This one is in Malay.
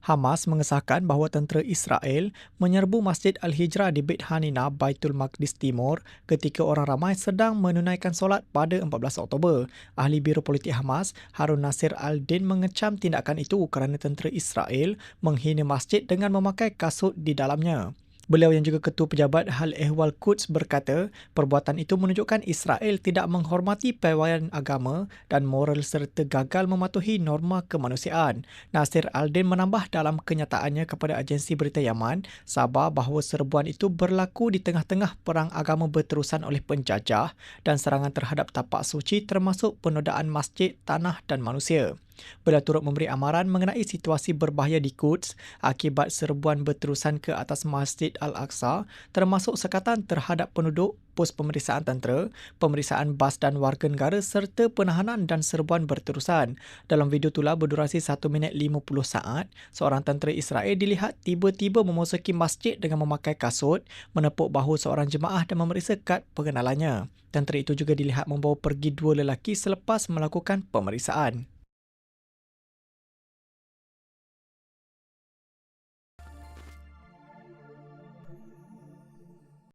Hamas mengesahkan bahawa tentera Israel menyerbu Masjid Al-Hijrah di Beit Hanina, Baitul Maqdis Timur ketika orang ramai sedang menunaikan solat pada 14 Oktober. Ahli Biro Politik Hamas, Harun Nasir Al-Din mengecam tindakan itu kerana tentera Israel menghina masjid dengan memakai kasut di dalamnya. Beliau yang juga ketua pejabat Hal Ehwal Quds berkata, perbuatan itu menunjukkan Israel tidak menghormati pewayan agama dan moral serta gagal mematuhi norma kemanusiaan. Nasir Al-Din menambah dalam kenyataannya kepada agensi berita Yaman, sabar bahawa serbuan itu berlaku di tengah-tengah perang agama berterusan oleh penjajah dan serangan terhadap tapak suci termasuk penodaan masjid, tanah dan manusia. Beliau turut memberi amaran mengenai situasi berbahaya di Quds akibat serbuan berterusan ke atas Masjid Al-Aqsa termasuk sekatan terhadap penduduk, pos pemeriksaan tentera, pemeriksaan bas dan warga negara serta penahanan dan serbuan berterusan. Dalam video tular berdurasi 1 minit 50 saat, seorang tentera Israel dilihat tiba-tiba memasuki masjid dengan memakai kasut, menepuk bahu seorang jemaah dan memeriksa kad pengenalannya. Tentera itu juga dilihat membawa pergi dua lelaki selepas melakukan pemeriksaan.